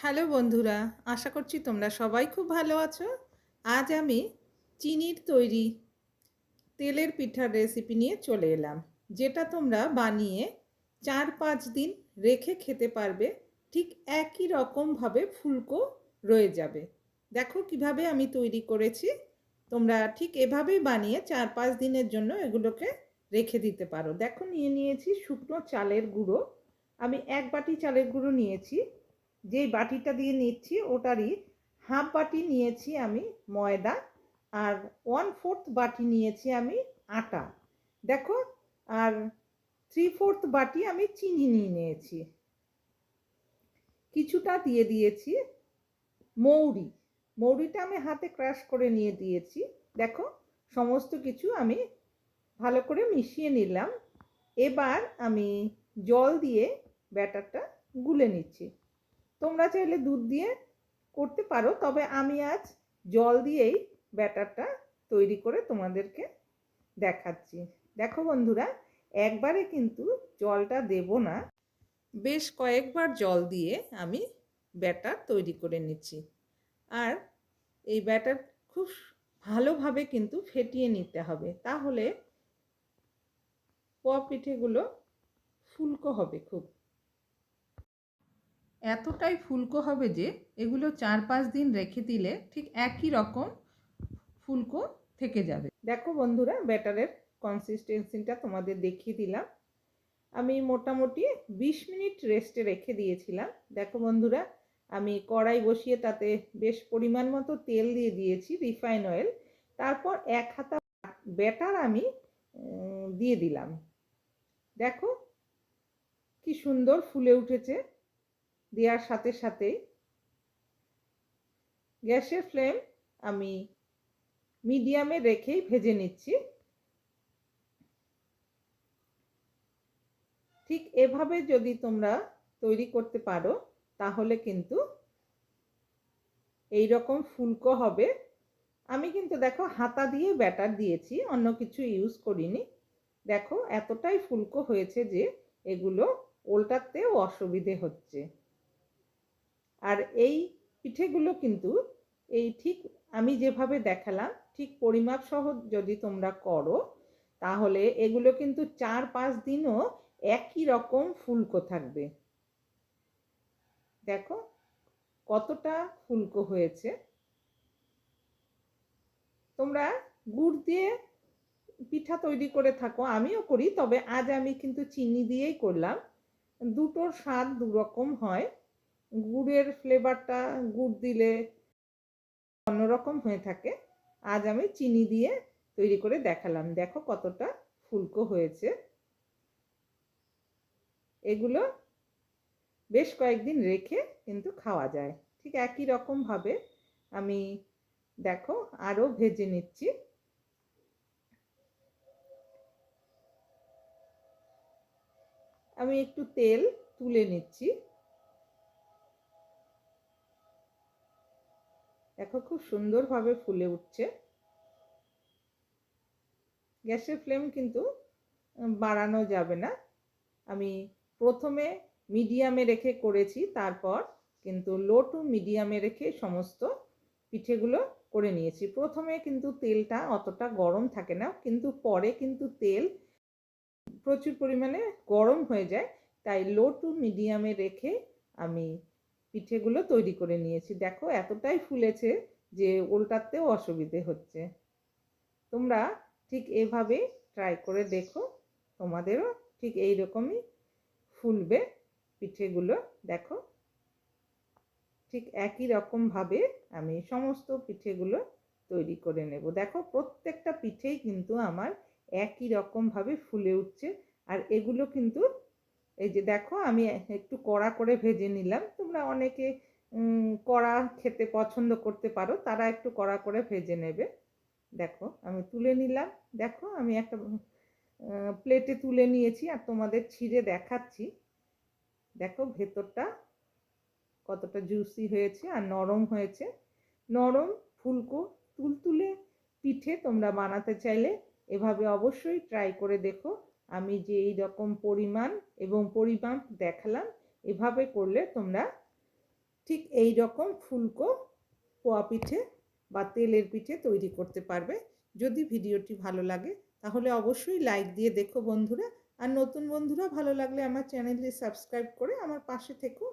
Hello বন্ধুরা, আশা করছি তোমরা সবাই খুব ভালো আছো। আজ আমি চিনির তৈরি তেলের পিঠার রেসিপি নিয়ে চলে এলাম, যেটা তোমরা বানিয়ে চার পাঁচ দিন রেখে খেতে পারবে। ঠিক একই রকমভাবে ফুলকো রয়ে যাবে। দেখো কীভাবে আমি তৈরি করেছি। তোমরা ঠিক এভাবেই বানিয়ে চার পাঁচ দিনের জন্য এগুলোকে রেখে দিতে পারো। দেখো নিয়ে নিয়েছি শুকনো চালের গুঁড়ো। আমি এক বাটি চালের গুঁড়ো নিয়েছি। যেই বাটিটা দিয়ে নিচ্ছি, ওটারই হাফ বাটি নিয়েছি আমি ময়দা আর ওয়ান ফোর্থ বাটি নিয়েছি আমি আটা। দেখো, আর থ্রি ফোর্থ বাটি আমি চিনি নিয়ে নিয়েছি। কিছুটা দিয়ে দিয়েছি মৌরি। মৌরিটা আমি হাতে ক্রাশ করে নিয়ে দিয়েছি। দেখো, সমস্ত কিছু আমি ভালো করে মিশিয়ে নিলাম। এবার আমি জল দিয়ে ব্যাটারটা গুলে নিচ্ছি। তোমরা চাইলে দুধ দিয়ে করতে পারো, তবে আমি আজ জল দিয়েই ব্যাটারটা তৈরি করে তোমাদেরকে দেখাচ্ছি। দেখো বন্ধুরা, একবারে কিন্তু জলটা দেব না। বেশ কয়েকবার জল দিয়ে আমি ব্যাটার তৈরি করে নিচ্ছি। আর এই ব্যাটার খুব ভালোভাবে কিন্তু ফেটিয়ে নিতে হবে, তাহলে প পিঠেগুলো ফুলকো হবে খুব। এতটাই ফুলকো হবে যে এগুলো চার পাঁচ দিন রেখে দিলে ঠিক একই রকম ফুলকো থেকে যাবে। দেখো বন্ধুরা, ব্যাটারের কনসিস্টেন্সিটা তোমাদের দেখিয়ে দিলাম। আমি মোটামুটি বিশ মিনিট রেস্টে রেখে দিয়েছিলাম। দেখো বন্ধুরা, আমি কড়াই বসিয়ে তাতে বেশ পরিমাণ মতো তেল দিয়ে দিয়েছি রিফাইন অয়েল তারপর এক হাতা ব্যাটার আমি দিয়ে দিলাম। দেখো কি সুন্দর ফুলে উঠেছে। দেওয়ার সাথে সাথেই গ্যাসের ফ্লেম আমি মিডিয়ামে রেখেই ভেজে নিচ্ছি। ঠিক এভাবে যদি তোমরা তৈরি করতে পারো, তাহলে কিন্তু এই রকম ফুলকো হবে। আমি কিন্তু দেখো হাতা দিয়ে ব্যাটার দিয়েছি, অন্য কিছু ইউজ করিনি। দেখো এতটাই ফুলকো হয়েছে যে এগুলো ওল্টাতেও অসুবিধে হচ্ছে। আর এই পিঠেগুলো কিন্তু এই ঠিক আমি যেভাবে দেখালাম, ঠিক পরিমাপ সহ যদি তোমরা করো, তাহলে এগুলো কিন্তু চার পাঁচ দিনও একই রকম ফুলকো থাকবে। দেখো কতটা ফুলকো হয়েছে। তোমরা গুড় দিয়ে পিঠা তৈরি করে থাকো, আমিও করি, তবে আজ আমি কিন্তু চিনি দিয়েই করলাম। দুটোর স্বাদ দু রকম হয়। গুড়ের ফ্লেভারটা গুড় দিলে অন্যরকম হয়ে থাকে। আজ আমি চিনি দিয়ে তৈরি করে দেখালাম। দেখো কতটা ফুলকো হয়েছে। এগুলো বেশ কয়েকদিন রেখে কিন্তু খাওয়া যায়। ঠিক একই রকমভাবে আমি দেখো আরও ভেজে নিচ্ছি। আমি একটু তেল তুলে নিচ্ছি। দেখো খুব সুন্দরভাবে ফুলে উঠছে। গ্যাসের ফ্লেম কিন্তু বাড়ানো যাবে না। আমি প্রথমে মিডিয়ামে রেখে করেছি, তারপর কিন্তু লো টু মিডিয়ামে রেখে সমস্ত পিঠেগুলো করে নিয়েছি। প্রথমে কিন্তু তেলটা অতটা গরম থাকে না, কিন্তু পরে কিন্তু তেল প্রচুর পরিমাণে গরম হয়ে যায়। তাই লো টু মিডিয়ামে রেখে আমি পিঠেগুলো তৈরি করে নিয়েছি। দেখো এতটাই ফুলেছে যে উল্টাতেও অসুবিধে হচ্ছে। তোমরা ঠিক এভাবে ট্রাই করে দেখো, তোমাদেরও ঠিক এই রকমই ফুলবে পিঠেগুলো। দেখো, ঠিক একই রকমভাবে আমি সমস্ত পিঠেগুলো তৈরি করে নেব। দেখো, প্রত্যেকটা পিঠেই কিন্তু আমার একই রকমভাবে ফুলে উঠছে। আর এগুলো কিন্তু এই যে দেখো আমি একটু কড়া করে ভেজে নিলাম। তোমরা অনেকে কড়া খেতে পছন্দ করতে পারো, তারা একটু কড়া করে ভেজে নেবে। দেখো আমি তুলে নিলাম। দেখো আমি একটা প্লেটে তুলে নিয়েছি আর তোমাদের ছিঁড়ে দেখাচ্ছি। দেখো ভেতরটা কতটা জুসি হয়েছে আর নরম হয়েছে। নরম ফুলকো তুলতুলে পিঠে তোমরা বানাতে চাইলে এভাবে অবশ্যই ট্রাই করে দেখো। আমি যে এই রকম পরিমাণ এবং পরিমাপ দেখালাম, এভাবে করলে তোমরা ঠিক এই রকম ফুলকো পোয়া পিঠে বা তেলের পিঠে তৈরি করতে পারবে। যদি ভিডিওটি ভালো লাগে, তাহলে অবশ্যই লাইক দিয়ে দেখো বন্ধুরা। আর নতুন বন্ধুরা ভালো লাগলে আমার চ্যানেলটি সাবস্ক্রাইব করে আমার পাশে থেকো।